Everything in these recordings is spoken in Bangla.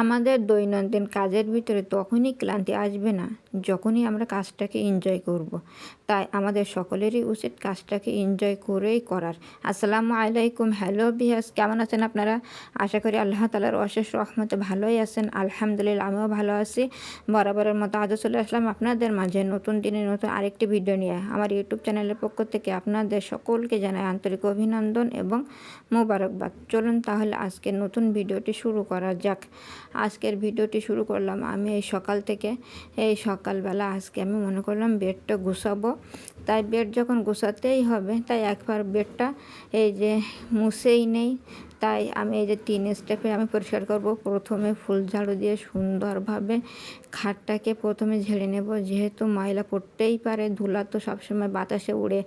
আমাদের দৈনন্দিন কাজের ভিতরে তখনই ক্লান্তি আসবে না, যখনই আমরা কাজটাকে এনজয় করব। তাই আমাদের সকলেরই উচিত কাজটাকে এনজয় করেই করার। আসসালামু আলাইকুম, হ্যালো বিহাস কেমন আছেন আপনারা? আশা করি আল্লাহ তালার অশেষ রহমতে ভালোই আছেন। আলহামদুলিল্লাহ, আমিও ভালো আছি। বরাবরের মতো আজও চলে আসলাম আপনাদের মাঝে নতুন দিনে নতুন আরেকটি ভিডিও নিয়ে। আমার ইউটিউব চ্যানেলের পক্ষ থেকে আপনাদের সকলকে জানাই আন্তরিক অভিনন্দন এবং মোবারকবাদ। চলুন তাহলে আজকে নতুন ভিডিওটি শুরু করা যাক। আজকের ভিডিওটি শুরু করলাম। আমি এই সকাল থেকে, এই সকালবেলা আজকে আমি মনে করলাম বেডটা গুছাবো। তাই বেড যখন গুছাতেই হবে, তাই একবার বেডটা এই যে মুছেই নেই। তাই আমি এই যে তিন স্টেপে আমি পরিষ্কার করব। প্রথমে ফুল ঝাড়ু দিয়ে সুন্দরভাবে খাটটাকে প্রথমে ঝেড়ে নেব। যেহেতু ময়লা পড়তেই পারে, ধুলা তো সবসময় বাতাসে উড়ে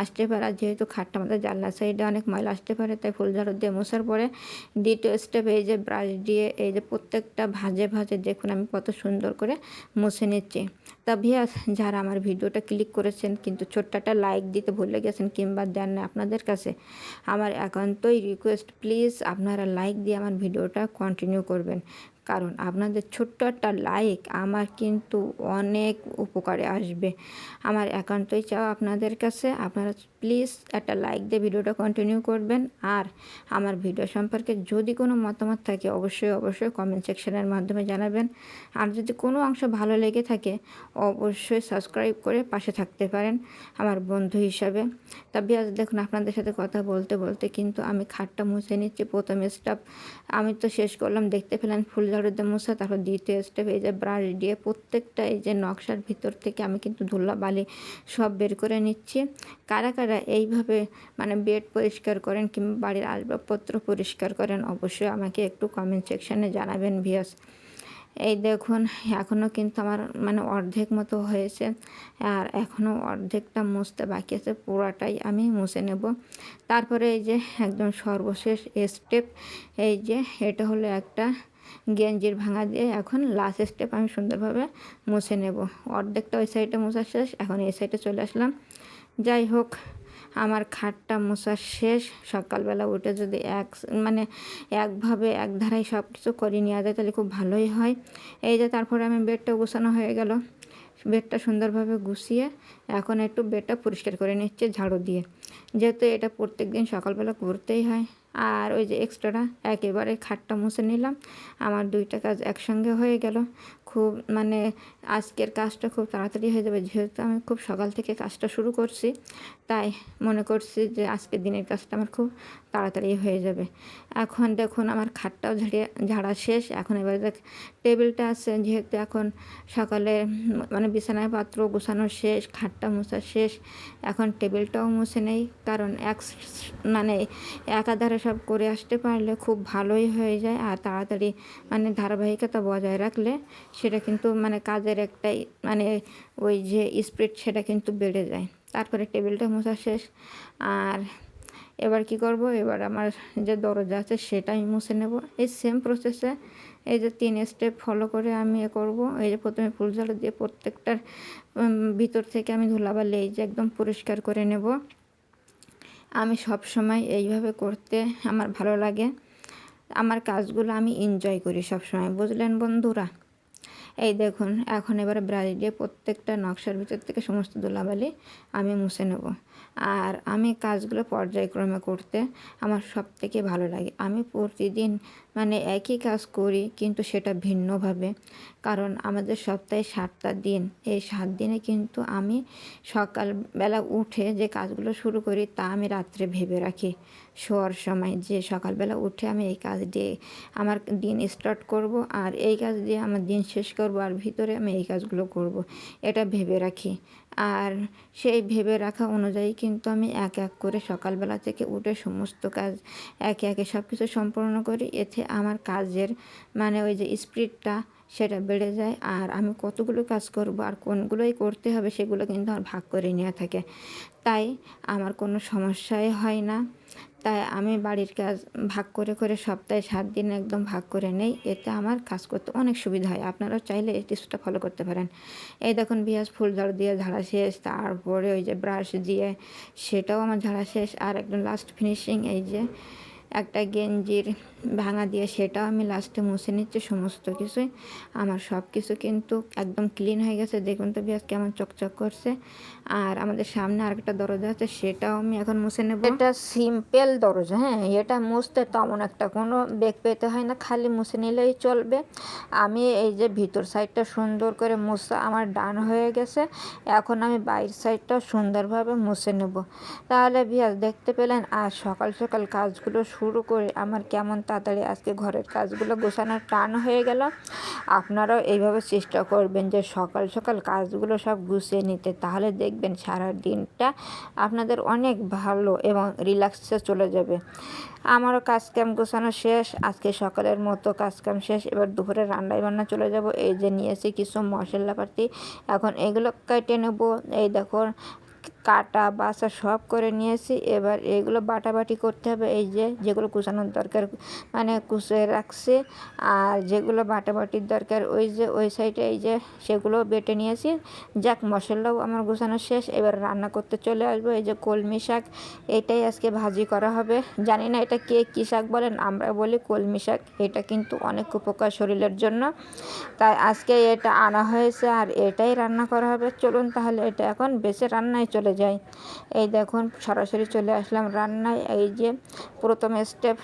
আসতে পারে। আর যেহেতু খাটটা আমাদের জানলা সাইডে অনেক ময়লা আসতে পারে, তাই ফুল ঝাড়ু দিয়ে মশার পরে দ্বিতীয় স্টেপ এই যে ব্রাশ দিয়ে এই যে প্রত্যেকটা ভাজে ভাজে দেখুন আমি কত সুন্দর করে মুছে নিচ্ছি। তা ভিয়াস যারা আমার ভিডিওটা ক্লিক করেছেন, কিন্তু ছোট্ট ছোট্টটা লাইক দিতে ভুলে গেছেন কিংবা দেন না আপনাদের কাছে, আমার একান্তই রিকোয়েস্ট প্লিজ আপনারা লাইক দিয়ে আমার ভিডিওটা কন্টিনিউ করবেন। কারণ আপনাদের ছোট্ট একটা লাইক আমার কিন্তু অনেক উপকারে আসবে। আমার একান্তই চাওয়া আপনাদের কাছে। আপনারা প্লিজ একটা লাইক দিয়ে ভিডিওটা কন্টিনিউ করবেন। আর আমার ভিডিও সম্পর্কে যদি কোনো মতামত থাকে, অবশ্যই অবশ্যই কমেন্ট সেকশনের মাধ্যমে জানাবেন। আর যদি কোনো অংশ ভালো লেগে থাকে, অবশ্যই সাবস্ক্রাইব করে পাশে থাকতে পারেন আমার বন্ধু হিসাবে। তবে আজ দেখুন, আপনাদের সাথে কথা বলতে বলতে কিন্তু আমি খাটটা মুছে নিচ্ছি প্রথম স্টাফ আমি তো শেষ করলাম, দেখতে পেলেন ফুল ঝাড়ুতে মুছা, তারপর দ্বিতীয় স্টেপ এই যে ব্রাশ দিয়ে প্রত্যেকটা এই যে নকশার ভিতর থেকে আমি কিন্তু ধুলা, বালি সব বের করে নিচ্ছি। কারা কারা এইভাবে মানে বেড পরিষ্কার করেন কিংবা বাড়ির আসবাবপত্র পরিষ্কার করেন অবশ্যই আমাকে একটু কমেন্ট সেকশানে জানাবেন ভিয়াস এই দেখুন এখনও কিন্তু আমার মানে অর্ধেক মতো হয়েছে আর এখনও অর্ধেকটা মুছতে বাকি আছে, পুরাটাই আমি মুছে নেব। তারপরে এই যে একদম সর্বশেষ স্টেপ এই যে এটা হলো একটা গেঞ্জির ভাঙা দিয়ে এখন লাস্ট স্টেপ আমি সুন্দরভাবে মুছে নেব। অর্ধেকটা ওই সাইডে মোছা শেষ, এখন এই সাইডে চলে আসলাম। যাই হোক, আমার খাটটা মোছা শেষ। সকালবেলা উঠে যদি এক মানে একভাবে এক ধারায় সব কিছু করে নেওয়া যায়, তাহলে খুব ভালোই হয়। এই যে তারপরে আমি বেডটা গোছানো হয়ে গেল। বেডটা সুন্দরভাবে গুছিয়ে এখন একটু বেডটা পরিষ্কার করে নিচ্ছে ঝাড়ু দিয়ে। যেহেতু এটা প্রত্যেক দিন সকালবেলা করতেই হয়। আর ওই যে এক্সট্রাটা একেবারে খাটটা মুছে নিলাম। আমার দুইটা কাজ একসঙ্গে হয়ে গেল। খুব মানে আজকের কাজটা খুব তাড়াতাড়ি হয়ে যাবে, যেহেতু আমি খুব সকাল থেকে কাজটা শুরু করছি। তাই মনে করছি যে আজকের দিনের কাজটা আমার খুব তাড়াতাড়ি হয়ে যাবে। এখন দেখুন আমার খাটটাও ঝাড়িয়ে, ঝাড়া শেষ। এখন এবার দেখ, টেবিলটা আছে যেহেতু এখন সকালে মানে বিছানায় পাত্র গোছানো শেষ, খাটটা মোছা শেষ। এখন টেবিলটাও মুছে নেই, কারণ এক মানে একাধারে সব করে আসতে পারলে খুব ভালোই হয়ে যায়। আর তাড়াতাড়ি মানে ধারাবাহিকতা বজায় রাখলে সেটা কিন্তু মানে কাজের একটাই মানে ওই যে স্পিড সেটা কিন্তু বেড়ে যায়। তারপরে টেবিলটা মোছা শেষ। আর এবার কি করব? এবার আমার যে দরজা আছে সেটাই মুছে নেব। এই সেম প্রসেসে এই যে তিন স্টেপ ফলো করে আমি এ করব। এই যে প্রথমে ফুল ঝাড়ু দিয়ে প্রত্যেকটার ভিতর থেকে আমি ধুলাবালি এই যে একদম পরিষ্কার করে নেব। আমি সব সময় এইভাবে করতে আমার ভালো লাগে। আমার কাজগুলো আমি এনজয় করি সব সময়। বুঝলেন বন্ধুরা? এই দেখুন, এখন এবার ব্রাশ দিয়ে প্রত্যেকটা নকশার ভিতর থেকে সমস্ত ধুলাবালি আমি মুছে নেব। আর আমি কাজগুলো পর্যায়ক্রমে করতে আমার সব থেকে ভালো লাগে। আমি প্রতিদিন মানে একই কাজ করি, কিন্তু সেটা ভিন্নভাবে। কারণ আমাদের সপ্তাহে সাতটা দিন। এই সাত দিনে কিন্তু আমি সকালবেলা উঠে যে কাজগুলো শুরু করি, তা আমি রাত্রে ভেবে রাখি। শোয়ার সময় যে সকালবেলা উঠে আমি এই কাজ দিয়ে আমার দিন স্টার্ট করব আর এই কাজ দিয়ে আমার দিন শেষ করব আর ভিতরে আমি এই কাজগুলো করব। এটা ভেবে রাখি। আর সেই ভেবে রাখা অনুযায়ী কিন্তু আমি এক এক করে সকালবেলা থেকে উঠে সমস্ত কাজ, একে একে সব কিছু সম্পূর্ণ করি। এতে আমার কাজের মানে ওই যে স্পিডটা সেটা বেড়ে যায়। আর আমি কতগুলো কাজ করব আর কোনগুলোই করতে হবে সেগুলো কিন্তু আমার ভাগ করে নেওয়া থাকে। তাই আমার কোনো সমস্যাই হয় না। তাই আমি বাড়ির কাজ ভাগ করে করে সপ্তাহে সাত দিন একদম ভাগ করে নেই। এতে আমার কাজ করতে অনেক সুবিধা হয়। আপনারাও চাইলে এই টিপসটা ফলো করতে পারেন। এই দেখুন বিয়াজ ফুল ঝাড়ু দিয়ে ঝাড়া শেষ। তারপরে ওই যে ব্রাশ দিয়ে সেটাও আমার ঝাড়া শেষ। আর একদম লাস্ট ফিনিশিং এই যে একটা গেঞ্জির ভাঙা দিয়ে সেটাও আমি লাস্টে মুছে নিচ্ছি, সমস্ত কিছুই। আমার সব কিছু কিন্তু একদম ক্লিন হয়ে গেছে। দেখুন তো বিয়াস কেমন চকচক করছে। আর আমাদের সামনে আরেকটা দরজা আছে, সেটাও আমি এখন মুছে নেব। এটা সিম্পল দরজা হ্যাঁ এটা মুছতে তেমন একটা কোনো বেগ পেতে হয় না, খালি মুছে নিলেই চলবে। আমি এই যে ভিতর সাইডটা সুন্দর করে মুছা, আমার ডান হয়ে গেছে। এখন আমি বাইরের সাইডটা সুন্দরভাবে মুছে নেব। তাহলে বিয়াস দেখতে পেলেন, আর সকাল সকাল কাজগুলো শুরু করে আমার কেমন তাড়াতাড়ি আজকে ঘরের কাজগুলো গোছানোর টান হয়ে গেল। আপনারাও এইভাবে চেষ্টা করবেন যে সকাল সকাল কাজগুলো সব গুছিয়ে নিতে। তাহলে দেখবেন সারা দিনটা আপনাদের অনেক ভালো এবং রিল্যাক্সে চলে যাবে। আমারও কাজ কাম গোছানো শেষ। আজকে সকালের মতো কাজ কাম শেষ। এবার দুপুরে রান্নায় বান্না চলে যাব। এই যে নিয়েছি কিছু মশলাপাতি। এখন এগুলো কেটে নেব। এই দেখো কাটা বাসা সব করে নিয়েছি। এবার এগুলো বাটাবাটি করতে হবে। এই যে যেগুলো কুচানোর দরকার মানে কুচিয়ে রাখছি। আর যেগুলো বাটাবাটির দরকার, ওই যে, ওই সাইডে এই যে সেগুলো বেটে নিয়েছি। যাক, মশলাও আমার গুছানো শেষ। এবার রান্না করতে চলে আসব। এই যে কলমি শাক, এটাই আজকে ভাজি করা হবে। জানি না এটা কে কী শাক বলেন, আমরা বলি কলমি শাক। এটা কিন্তু অনেক উপকার শরীরের জন্য। তাই আজকে এটা আনা হয়েছে আর এটাই রান্না করা হবে। চলুন তাহলে এটা এখন বেছে রান্নায় চলে যাই। এই দেখুন সরাসরি চলে আসলাম রান্নায়। এই যে প্রথম স্টেপ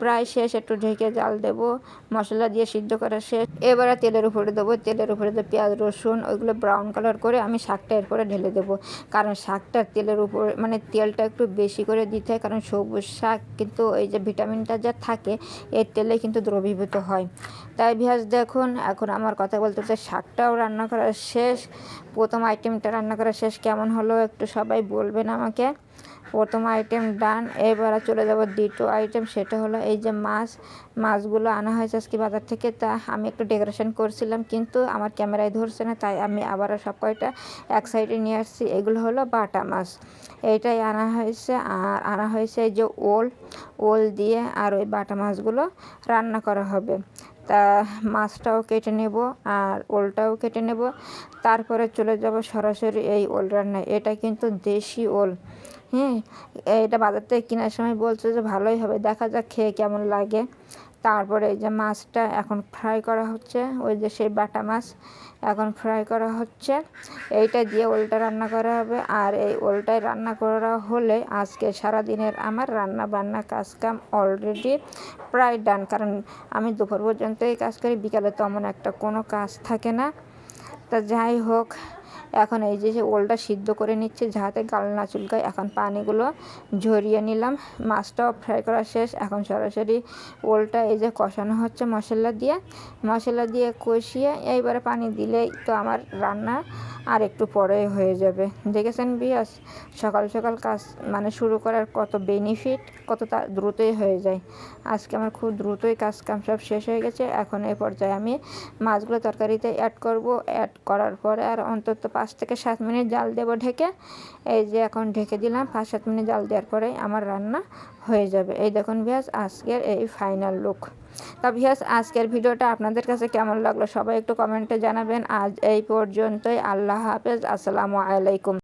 প্রায় শেষ, একটু ঢেকে জাল দেবো, মশলা দিয়ে সিদ্ধ করা শেষ। এবারে তেলের উপরে দেবো, তেলের উপরে দেবো পেঁয়াজ, রসুন, ওইগুলো ব্রাউন কালার করে আমি শাকটা এরপরে ঢেলে দেবো। কারণ শাকটা তেলের উপরে মানে তেলটা একটু বেশি করে দিতে হয়, কারণ সবুজ শাক কিন্তু এই যে ভিটামিনটা যা থাকে, এর তেলে কিন্তু দ্রবীভূত হয়। তাই ভিয়াজ, দেখুন, এখন আমার কথা বলতে বলতে শাকটাও রান্না করা শেষ, প্রথম আইটেমটা রান্না করা শেষ। কেমন হলো একটু সবাই বলবেন আমাকে। প্রথম আইটেম ডান এবারে চলে যাব দ্বিতীয় আইটেম সেটা হলো এই যে মাছ, মাছগুলো আনা হয়েছে আজকে বাজার থেকে। তা আমি একটু ডেকোরেশন করছিলাম, কিন্তু আমার ক্যামেরায় ধরছে না, তাই আমি আবারও সব কয়টা এক সাইডে নিয়ে আসছি। এগুলো হলো বাটা মাছ। এইটাই আনা হয়েছে, আর আনা হয়েছে এই যে ওল ওল দিয়ে আর ওই বাটা মাছগুলো রান্না করা হবে। তা মাছটাও কেটে নেব, আর ওলটাও কেটে নেব। তারপরে চলে যাব সরাসরি এই ওল রান্নায়। এটা কিন্তু দেশি ওল। হ্যাঁ এটা বাজার থেকে কেনার সময় বলছে যে ভালোই হবে, দেখা যাক খেয়ে কেমন লাগে। তারপরে এই যে মাছটা এখন ফ্রাই করা হচ্ছে, ওই যে সেই বাটা মাছ এখন ফ্রাই করা হচ্ছে। এইটা দিয়ে ওলটা রান্না করা হবে, আর এই ওলটাই রান্না করা হলে আজকে সারা দিনের আমার রান্না বান্না কাজ কাম অলরেডি প্রায় ডান কারণ আমি দুপুর পর্যন্তই কাজ করি, বিকালে তেমন একটা কোনো কাজ থাকে না। তা যাই হোক এখন এই যে ওলটা সিদ্ধ করে নিচ্ছে যাতে গাল না চুলকায়, এখন পানিগুলো ঝরিয়ে নিলাম। মাছটাও ফ্রাই করা শেষ। এখন সরাসরি ওলটা এই যে কষানো হচ্ছে মশলা দিয়ে। মশলা দিয়ে কষিয়ে এইবারে পানি দিলেই তো আমার রান্না আর একটু পরে হয়ে যাবে। দেখেছেন বিয়াস? সকাল সকাল কাজ মানে শুরু করার কত বেনিফিট কত তা দ্রুতই হয়ে যায়। আজকে আমার খুব দ্রুতই কাজ কাম সব শেষ হয়ে গেছে। এখন এই পর্যায়ে আমি মাছগুলো তরকারিতে অ্যাড করব। অ্যাড করার পরে আর অন্তত পাঁচ থেকে সাত মিনিট জাল দেবো ঢেকে। এই যে এখন ঢেকে দিলাম, পাঁচ সাত মিনিট জাল দেওয়ার পরেই আমার রান্না হয়ে যাবে। এই দেখুন ভিয়াস আজকের এই ফাইনাল লুক তা ভিয়াস আজকের ভিডিওটা আপনাদের কাছে কেমন লাগল সবাই একটু কমেন্টে জানাবেন। আজ এই পর্যন্তই, আল্লাহ হাফেজ, আসসালামু আলাইকুম।